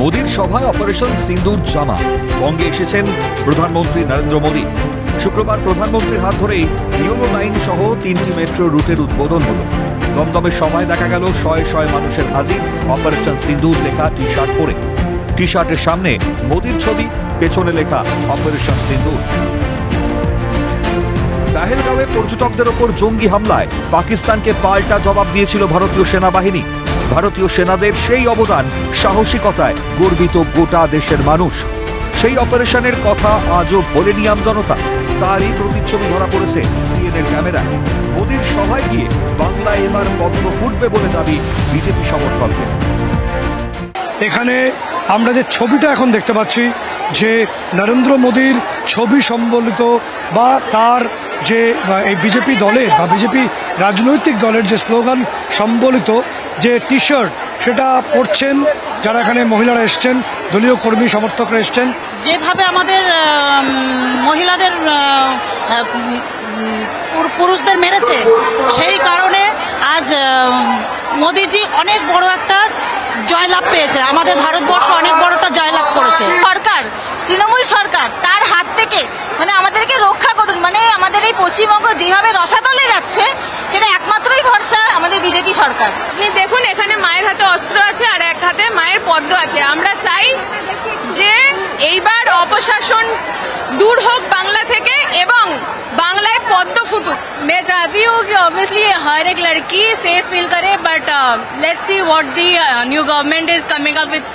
মোদির সভায় অপারেশন সিন্দুর জামা। বঙ্গে এসেছেন প্রধানমন্ত্রী নরেন্দ্র মোদী। শুক্রবার প্রধানমন্ত্রীর হাত ধরেই ইউরো লাইন সহ তিনটি মেট্রো রুটের উদ্বোধন হলো। দমদমের সময় দেখা গেল শয়ে শয়ে মানুষের হাজির অপারেশন সিন্দুর লেখা টি শার্ট পরে। টি শার্টের সামনে মোদির ছবি, পেছনে লেখা অপারেশন সিন্দুর। পেহেলগাঁওয়ে পর্যটকদের ওপর জঙ্গি হামলায় পাকিস্তানকে পাল্টা জবাব দিয়েছিল ভারতীয় সেনাবাহিনী। ভারতীয় সেনাদের সেই অবদান সাহসিকতায় গর্বিত গোটা দেশের মানুষ। সেই অপারেশনের কথা আজও ভোলেনি জনতা। তারই প্রতিচ্ছবি ধরা পড়েছে সিএনএর ক্যামেরায় মোদীর সভায় গিয়ে বাংলায় এবার পদ্ম ফুটবে বলে দাবি বিজেপি সমর্থকদের। এখানে আমরা যে ছবিটা এখন দেখতে পাচ্ছি, যে নরেন্দ্র মোদীর ছবি সম্বলিত বা তার যে এই বিজেপি দলের বা বিজেপি রাজনৈতিক দলের যে স্লোগান সম্বলিত যে টি শার্ট সেটা পরছেন যারা এখানে মহিলারা এসছেন দলীয় কর্মী সমর্থকরা এসছেন। যেভাবে আমাদের মহিলাদের পুরুষদের মেরেছে সেই কারণে আজ মোদিজি অনেক বড় একটা জয়লাভ পেয়েছে। আমাদের ভারতবর্ষ অনেক বড় একটা জয়লাভ করেছে। সরকার তৃণমূল সরকার তার মানে আমাদেরকে রক্ষা করুন মানে আমাদের এই পশ্চিমবঙ্গ যেভাবে রসাতলে যাচ্ছে সেটা একমাত্রই ভরসা আমাদের বিজেপি সরকার আপনি দেখুন এখানে মায়ের হাতে অস্ত্র আছে আর এক হাতে মায়ের পদ্ম আছে আমরা চাই যে এইবার অপশাসন দূর হোক বাংলা থেকে এবং বাংলায় পদ্ম ফুটুক मैं चाहती हूँ कि ऑब्वियसली हर एक लड़की सेफ फील करे uh, but let's see what the new government is coming up with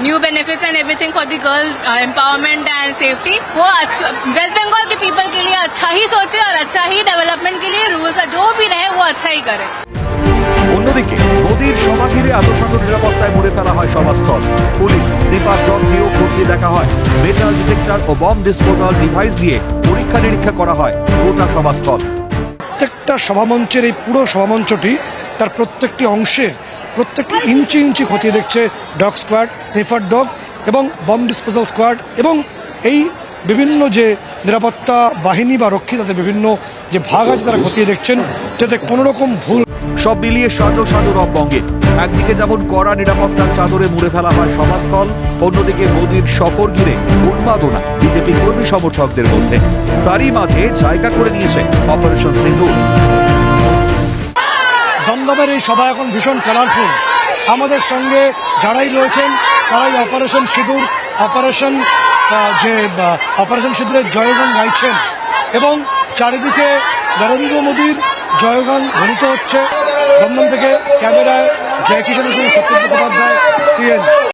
new benefits and everything for the girl empowerment and safety वो अच्छा वेस्ट बंगाल के पीपल के लिए अच्छा ही सोचे और अच्छा ही डेवलपमेंट के लिए रूल्स जो भी रहे वो अच्छा ही करे অন্যদিকে মোদীর সভা ঘিরে আদর্শান্ত নিরাপত্তায় মুড়ে ফেলা হয় সভাস্থল পুলিশ স্নিপার জব দিয়েও খতিয়ে দেখা হয় মেটাল ডিটেক্টর ও বম ডিসপোজাল ডিভাইস দিয়ে পরীক্ষা নিরীক্ষা করা হয় গোটা সভাস্থল প্রত্যেকটা সভামঞ্চের এই পুরো সভামঞ্চটি তার প্রত্যেকটি অংশের প্রত্যেকটি ইঞ্চি ইঞ্চি খতিয়ে দেখছে ডগ স্কোয়াড স্নিফার ডগ এবং বম ডিসপোজাল স্কোয়াড এবং এই বিভিন্ন যে নিরাপত্তা বাহিনী বা রক্ষী তাদের বিভিন্ন যে ভাগ আছে তারা খতিয়ে দেখছেন যাতে কোনো রকম ভুল সব মিলিয়ে সাজো সাজো রব বঙ্গে। একদিকে যেমন কড়া নিরাপত্তার চাদরে মুড়ে ফেলা হয় সভাস্থল অন্যদিকে মোদীর সফর ঘিরে উন্মাদনা বিজেপি কর্মী সমর্থকদের মধ্যে। তারই মাঝে জায়গা করে নিয়েছে অপারেশন সিন্ধু। দমদমের এই সভা এখন ভীষণ কালারফুল আমাদের সঙ্গে যারাই রয়েছেন তারাই অপারেশন সিঁদুর অপারেশন যে অপারেশন সিঁদুরের জয়গান গাইছেন। এবং চারিদিকে নরেন্দ্র মোদীর জয়গান ধ্বনিত হচ্ছে। দমদম থেকে ক্যামেরায় জয় কিষাণের সঙ্গে সত্যেন্দ্র মুখোপাধ্যায় সিএন